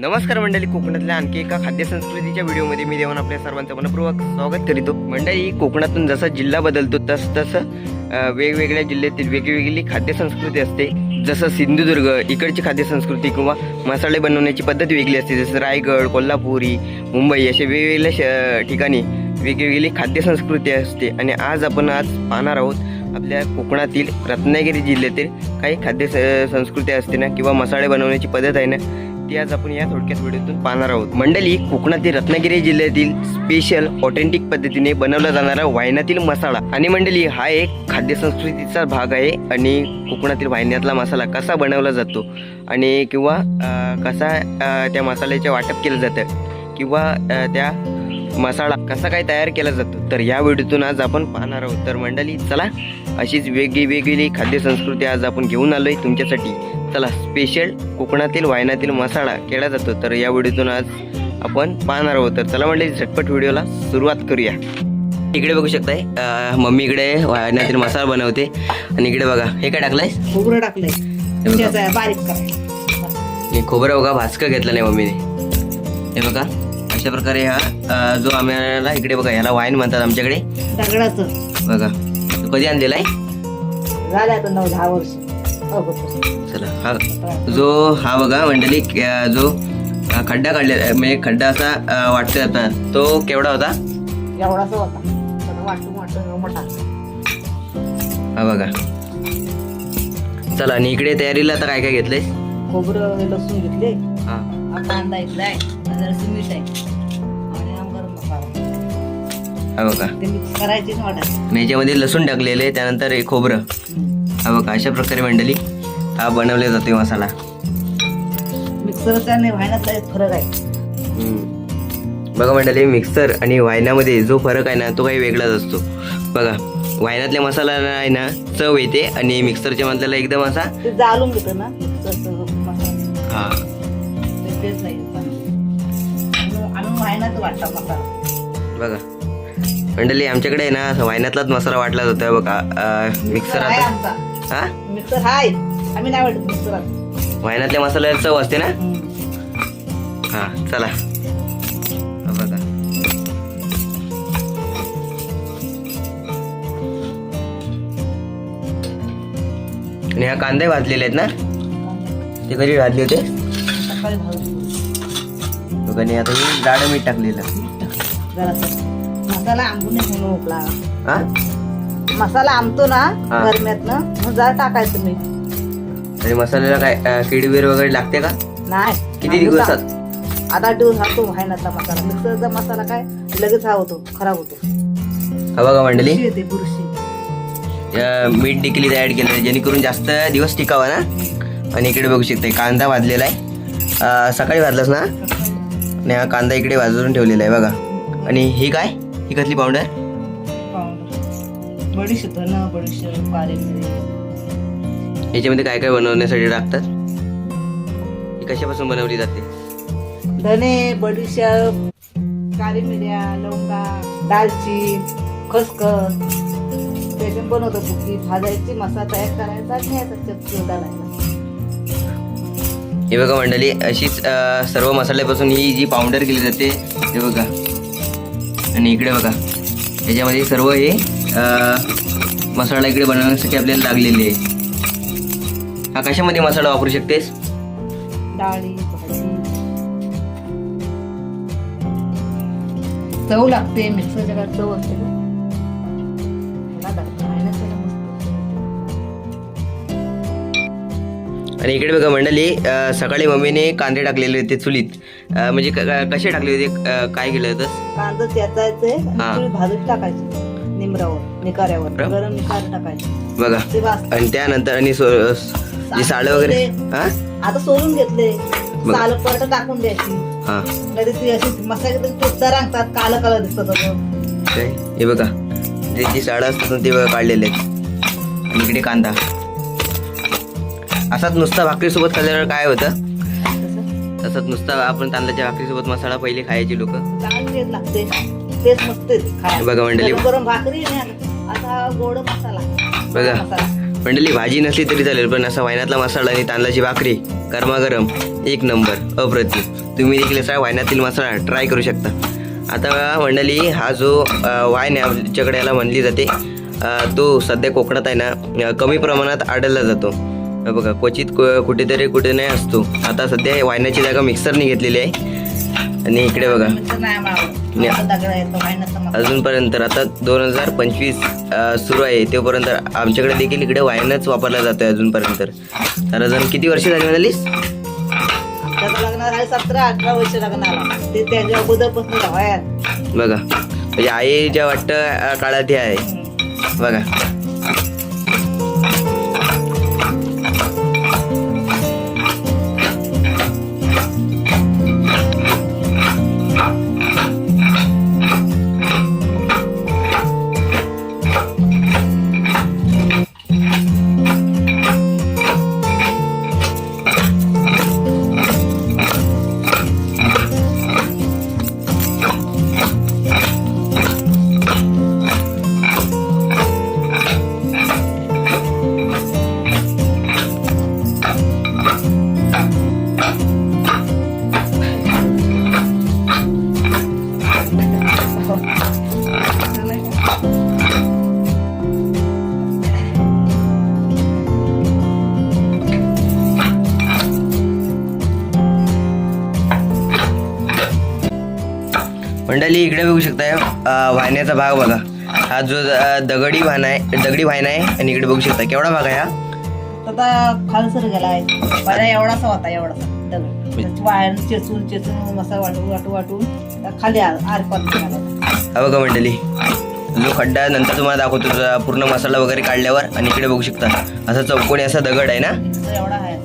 नमस्कार मंडळी कोकणातल्या आणखी एका खाद्य संस्कृतीच्या व्हिडिओमध्ये मी देऊन आपल्या सर्वांचं मनपूर्वक स्वागत करीतो. मंडळी कोकणातून जसा जिल्हा बदलतो तस तसं वेगवेगळ्या जिल्ह्यातील वेगवेगळी खाद्य संस्कृती असते. जसं सिंधुदुर्ग इकडची खाद्य संस्कृती किंवा मसाले बनवण्याची पद्धत वेगळी असते. जसं रायगड कोल्हापुरी मुंबई अशा वेगवेगळ्या श ठिकाणी वेगवेगळी खाद्य संस्कृती असते. आणि आज आपण आज पाहणार आहोत आपल्या कोकणातील रत्नागिरी जिल्ह्यातील काही खाद्य स- संस्कृती असते ना किंवा मसाले बनवण्याची पद्धत आहे ना ती आज आपण या थोडक्यात व्हिडिओतून पाहणार आहोत. मंडळी कोकणातील रत्नागिरी जिल्ह्यातील स्पेशल ऑथेंटिक पद्धतीने बनवला जाणारा वायनातील मसाला. आणि मंडळी हा एक खाद्य संस्कृतीचा भाग आहे आणि कोकणातील वाहिन्यातला मसाला कसा बनवला जातो आणि किंवा कसा त्या मसाल्याचे वाटप केलं जातं किंवा त्या मसाला कसा काय तयार केला जातो तर या व्हिडिओतून आज आपण पाहणार आहोत. तर मंडळी चला अशीच वेगळी वेगळी खाद्य संस्कृती आज आपण घेऊन आलोय तुमच्यासाठी. चला स्पेशल कोकणातील वायनातील मसाला केला जातो तर या व्हिडिओतून आज आपण पाहणार आहोत. तर चला मंडळी झटपट व्हिडिओला सुरुवात करूया. इकडे बघू शकताय मम्मी इकडे वायनातील मसाला बनवते. आणि इकडे बघा हे काय टाकलंय? खोबरं टाकलंय. बारीक हे खोबरं बघा भाजकं घेतलं नाही मम्मीने. हे बघा. अशा प्रकारे हा जो आम्हाला इकडे बघा ह्याला वाईन म्हणतात आमच्याकडे. दगडाचं. बघा तो कधी आणलेला आहे? झालं आता नऊ दहा वर्ष. अगोदर. चला हा. जो हा बघा मंडळी जो हा खड्डा काढलेला म्हणजे खड्डा असा वाटतोय आता तो केवढा होता? हा बघा. चला आणि इकडे तयारीला आता काय काय घेतलंय? खोबरं लसूण घेतले. हा. हा कांदा घेतलाय. जराशी मीठ आहे आणि गरम मसाला हा बघा. ते मिक्स करायचे ना वाटायचं आणि याच्यामध्ये लसूण टाकलेले आहे, त्यानंतर हे खोबरं. हा बघा अशा प्रकारे मंडळी हा बनवला जातोय मसाला. मिक्सरचा आणि व्हायनाचा एक फरक आहे. हम्म. बघा मंडळी मिक्सर आणि वायनामध्ये जो फरक आहे ना तो काही वेगळाच असतो. बघा वायनातल्या मसाला आहे ना चव येते आणि मिक्सरच्या मधल्याला एकदम असा ते जाळून घेतं ना मिक्सरचं मसाला. हा. ते तेच नाही मसाला. बघा. मंडळी आमच्याकडे ना वायनातलाच मसाला वाटला जातोय बघा. मिक्सर आहे आता. आमचा. हा? मिक्सर हाय. आम्ही नाही वाटत मिक्सर वायनातल्या मसाल्याला चव असते ना? हा चला. बघा. आणि हा कांदे भाजलेले आहेत ना? ते कधी भाजले होते? आणि आता हे जाडं मीठ टाकलेलं. मसाला आंबून म्हणून उकला हा? मसाला आंबतो ना हा. गरम्यातनं मग जरा टाकायचं मी आणि मसाल्याला काय अं, किडबीर वगैरे लागते का? नाही. किती आंबून दिवसात? टाक. आठ दिवस राहतो व्हायनातला मसाला. मिक्सरचा मसाला काय लगेच हा होतो खराब होतो. हा बघा मंडळी. बुरशी येते बुरशी. अं, मीठ देखील केलेलं आहे जेणेकरून जास्त दिवस टिकावा ना. आणि इकडे बघू शकता कांदा भाजलेला आहे. अं, सकाळी भाजलास ना? आणि हा कांदा इकडे भाजून ठेवलेला आहे बघा. आणि ही काय? ही कसली पावडर याच्यामध्ये काय काय बनवण्यासाठी टाकतात? ही कशापासून बनवली जाते? धने बडीशेप काळी मिऱ्या लवंगा दालचीन खसखस. त्याच्यात बनवतो भाजायची मसाला तयार करायचा आणि न्यायचा चटणी घालायला हे बघा मंडळी अशीच सर्व मसाल्यापासून ही जी पावडर केली जाते हे बघा. आणि इकडे बघा याच्यामध्ये सर्व हे मसाला इकडे बनवण्यासाठी आपल्याला लागलेले आहे हा कशामध्ये मसाला वापरू शकतेस? डाळी चव लागते मिक्सरच्या चव असते. आणि इकडे बघा मंडळी सकाळी मम्मीने कांदे टाकलेले होते चुलीत. म्हणजे कसे टाकले होते काय केलं होतं? कांदा भाजून टाकायचे निमरावर निकाऱ्यावर बरं. गरम निकार टाकायचे. बघा. आणि त्यानंतर आणि सो जी सालं वगैरे हा? आता सोलून घेतले. साल परत टाकून द्यायची. हा. नाही ती अशी मसाले तरंगतात काला काला दिसतात हे बघा जे जी साडं असतात ते बघा काढलेले आहेत. आणि इकडे कांदा. असाच नुसता भाकरीसोबत खाल्ल्यावर काय होतं तसं तसंच नुसता आपण तांदळाच्या भाकरीसोबत मसाला पहिले खायचे लोक. बघा मंडळी. बघा. मंडळी भाजी नसली तरी चालेल पण असा वायनातला मसाला आणि तांदळाची भाकरी गरमागरम एक नंबर अप्रतिम तुम्ही देखील असा वायनातील मसाला ट्राय करू शकता आता मंडळी हा जो अ, वाईन आहे आमच्याकडे याला म्हणली जाते तो सध्या कोकणात आहे ना कमी प्रमाणात आढळला जातो बघा क्वचित कुठेतरी कुठे नाही असतो. आता सध्या वायनाची जागा मिक्सरने घेतलेली आहे. आणि इकडे बघा. अजूनपर्यंत आता दोन हजार पंचवीस सुरू आहे. तोपर्यंत आमच्याकडे देखील इकडे वायनच वापरला जातोय अजूनपर्यंत. तर अजून किती वर्ष झाली म्हणालीस? लग्नाला आहे सतरा अठरा वर्ष लग्नाला. ते त्याच्या अगोदरपासून बाहेर बघा. म्हणजे आई ज्या वाटतं काळात हे आहे. बघा. इकडे बघू शकताय. वाहण्याचा भाग बघा. हा जो दगडी वाहन आहे दगडी वाहन आहे आणि इकडे बघू शकता केवढा भाग आहे हा? आता खालसर गेलाय. पहिला एवढासा होता एवढासा. दगड. वायर चेचून चेचून वाटून खाली आरपात हा बघा मंडळी. जो खड्डा नंतर तुम्हाला दाखवतो. पूर्ण मसाला वगैरे काढल्यावर आणि इकडे बघू शकता. असा चौकोनी असा दगड आहे ना? एवढा आहे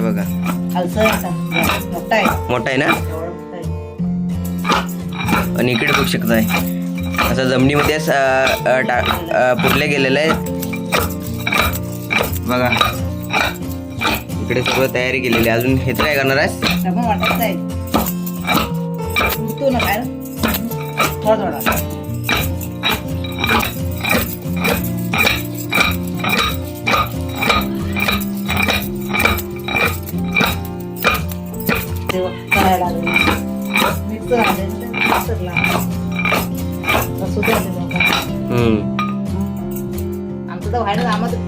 बघा. खालसर मोठा आहे. मोठा आहे ना? आहे आणि इकडे बघू शकताय. असं जमिनीमध्ये असं, टा अं, पुरले गेलेलं आहे बघा. इकडे सगळं तयारी केलेली आहे. अजून हे तर काय करणार आहेस?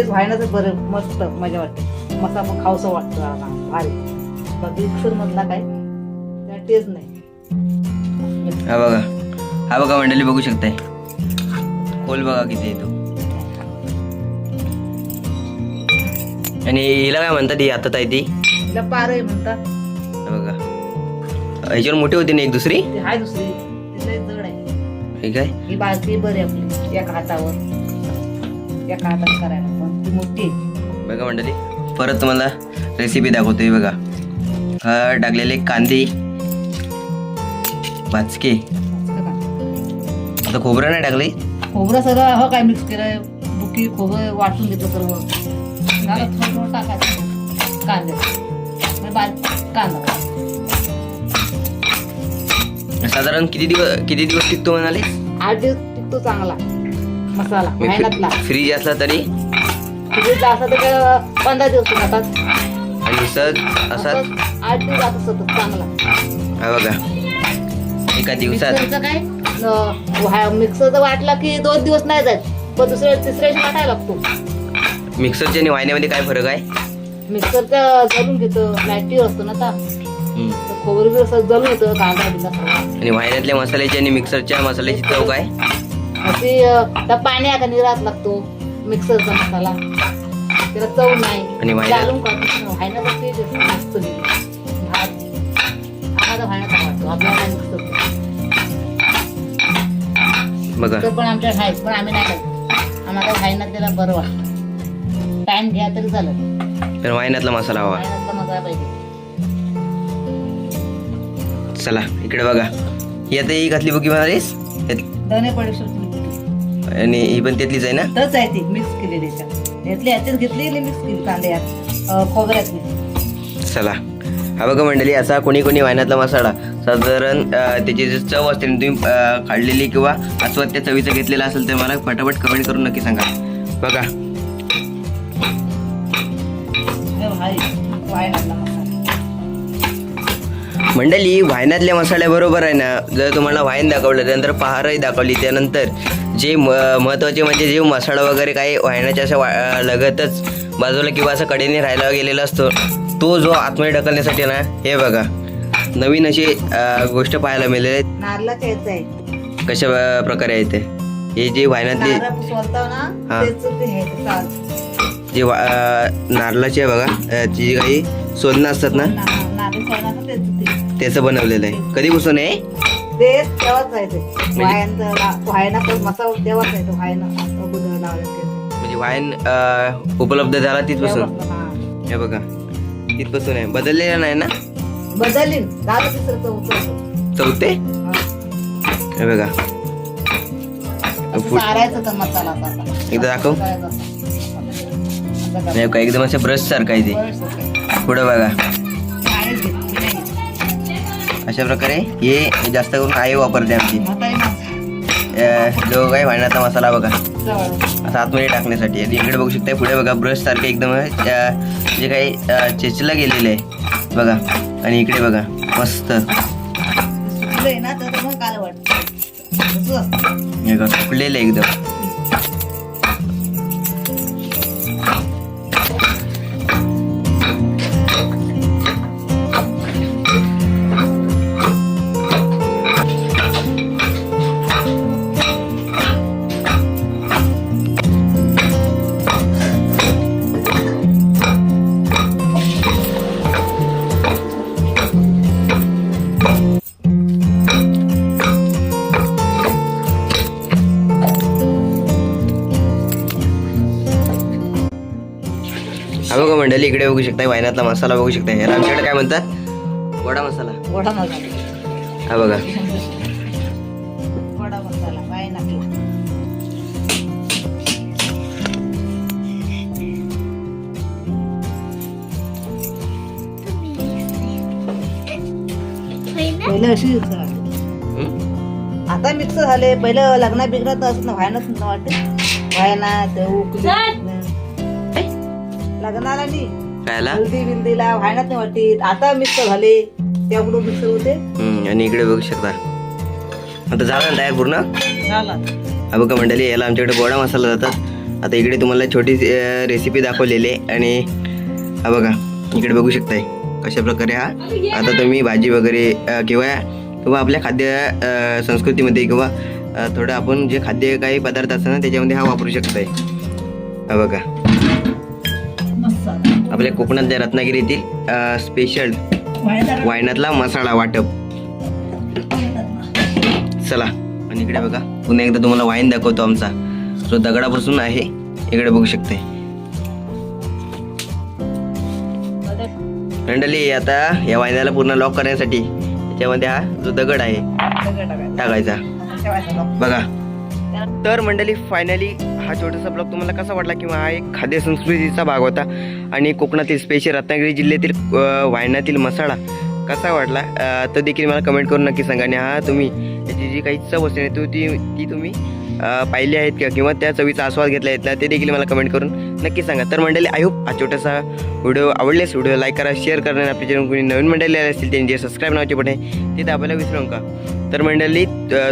तेच व्हायनाच बरं मस्त मजा वाटते. मस्त आपण खावसं वाटतं भारी. बाकी मिक्सर मधला काय? त्या टेस्ट नाही. हा बघा. हा बघा मंडळी बघू शकताय. खोल बघा किती येतो आणि हिला काय म्हणतात ही हातात आहे ती? तिला पार आहे म्हणतात. बघा. ह्याच्यावर मोठी होती ना एक दुसरी? ती हाय दुसरी. जड आहे. काय? ही बारकी बरी आपली एका हातावर. एका हातात करायला. मोठी. आहे. बघा मंडळी परत तुम्हाला रेसिपी दाखवतोय बघा. हा टाकलेले कांदे. भाजके असं का? आता खोबरं नाही टाकले? खोबरं सगळं हो काय मिक्स केलं बुकी खोबरं वाटून घेतलं सर्व. थोडं थोडं टाकायचं. कांदे. मग बारीक कांदा. साधारण किती दिवस किती दिवस टिकतो म्हणाले? आठ दिवस टिकतो चांगला. मसाला फ्रीज असला तरी फ्रीजला असं तर काय पंधरा दिवस आणि सहज असा असं आठ दिवस सतत चांगला. हा बघा. एका दिवसात? मिक्सरचं काय? न- व्हा- मिक्सरचं वाटला की दोन दिवस नाही जात पण दुसऱ्या तिसऱ्या दिवशी वाटायला लागतो. मिक्सरच्या आणि वायण्यामध्ये काय फरक आहे? मिक्सरचं जळून घेतं लाईटीवर असतो ना आता हम्म. तर खोबरं बी असं जळून येतं कांदा बिंदा सगळं. आणि वायण्यातल्या मसाल्याची आणि मिक्सरच्या मसाल्याची चव काय? अशी अं, त्या पाणी आता निरात लागतो. मिक्सरचा मसाला. त्याला चव नाही. आणि व्हायला- मस्त आम्हाला आपल्याला तर पण आमच्या पण आम्ही नाही खात आम्हाला व्हायना त्याला बरं वाटतं. टाइम घ्या तरी तर मसाला हवा. मसाला पाहिजे. चला इकडे बघा. ही घातली बुकी म्हणालीस धने बडीशेप आणि ही पण त्यातलीच आहे ना? तरच आहे ती मिक्स केलेली याच्यात यातली याच्यात घेतली मिक्स केली कांद्यात अं, खोबऱ्यातली चला. हा बघा मंडळी असा कोणी कोणी वायनातला मसाला साधारण त्याची जी चव असते तुम्ही काढलेली किंवा आस्वाद त्या चवीचं घेतलेला असेल तर मला फटाफट कमेंट करून नक्की सांगा. बघा. मंडळी वायनातल्या मसाल्याबरोबर आहे ना? जर तुम्हाला वाईन दाखवलं त्यानंतर पहारही दाखवली त्यानंतर जे म महत्त्वाचे म्हणजे जे मसाला वगैरे काही वायनाच्या अशा वा लगतच बाजूला किंवा असं कडेने राहायला गेलेला असतो तो जो आतमध्ये ढकलण्यासाठी ना हे बघा. नवीन अशी गोष्ट पाहायला मिळेल. कशा प्रकारे आहे ते? हे जे वायनातले हा. जे वा नारळाचे आहे बघा जी काही सोलनं असतात ना त्याचं बनवलेलं आहे कधीपासून आहे ते तेव्हाच आहे ते वायन वायना पण मसाला तेव्हाच आहे तो वायना अगोदर लावलं ते. म्हणजे वाईन अं, उपलब्ध झाला तिथपासून हा. बघा तिथपासून आहे बदललेलं नाही ना बदलली चौथं हा. बघा. एकदा दाखव. सारायचं असं. असं हे बघा, एकदम असं ब्रश सारखं आहे ते. पुढे बघा नाही. अशा प्रकारे हे जास्त करून आई वापरते आमची. जो काही वाढण्याचा मसाला बघा. असा आतमध्ये टाकण्यासाठी. आणि इकडे बघू शकता पुढे बघा ब्रश सारखे एकदम जे काही चेचलं गेलेलं आहे बघा. आणि इकडे बघा मस्त. हे आहे एकदम. हा बघा मंडळी इकडे बघू शकता वायनातला मसाला बघू शकता ह्याला आमच्याकडे काय म्हणतात? वडा मसाला. वडा मसाला. हा बघा. वडा मसाला पहिलं अशी हं? आता मिक्स झाले. पहिलं लग्ना बिग्नात असं ना व्हायनाच वाटत व्हायना ते लग्नाला नाही खायला हल्दी बिंदीला नाही वाटत. आता मिक्स झाले मिक्स होते. आणि इकडे बघू शकता. आता झालं ना तयार पूर्ण? झाला. हा बघा मंडळी याला आमच्याकडे गोडा मसाला जातात. आता इकडे तुम्हाला छोटी रेसिपी दाखवलेली आहे. आणि हा बघा इकडे बघू शकताय. कशा प्रकारे हा? आता तुम्ही भाजी वगैरे अ, किंवा किंवा आपल्या खाद्य अ, संस्कृतीमध्ये किंवा अ, थोडं आपण जे खाद्य काही पदार्थ असतात ना त्याच्यामध्ये हा वापरू शकताय. हा बघा. आपल्या कोकणातल्या रत्नागिरीतील स्पेशल वायनातला मसाला वाटप. चला आणि इकडे बघा पुन्हा एकदा तुम्हाला वाईन दाखवतो आमचा. जो दगडापासून आहे इकडे बघू शकते. मंडळी आता या वाईनाला पूर्ण लॉक करण्यासाठी त्याच्यामध्ये हा जो दगड आहे टाकायचा. बघा. तर मंडळी फायनली हा छोटासा ब्लॉग तुम्हाला कसा वाटला किंवा हा एक खाद्य संस्कृतीचा भाग होता? आणि कोकणातील स्पेशल रत्नागिरी जिल्ह्यातील वायनातील मसाला कसा वाटला? तो देखील मला कमेंट करून नक्की सांगा. आणि हा तुम्ही याची जी काही चव असते ती ती तुम्ही पाहिले आहेत किंवा किंवा त्या चवीचा आस्वाद घेतला आहेत ना ते देखील मला कमेंट करून नक्की सांगा. तर मंडळी आय होप हा छोटासा व्हिडिओ आवडलेस व्हिडिओ लाईक करा शेअर करा आणि आपल्या चॅनल कोणी नवीन मंडळी आले असतील त्यांनी जे सबस्क्राईब नावाचे बटन आहे ते दाबायला विसरू नका. तर मंडळी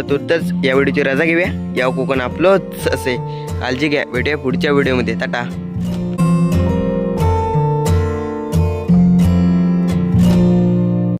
तुर्तच या व्हिडिओची रजा घेऊया. या कोकण आपलंच असे. काळजी घ्या. भेटूया पुढच्या व्हिडिओमध्ये टाटा.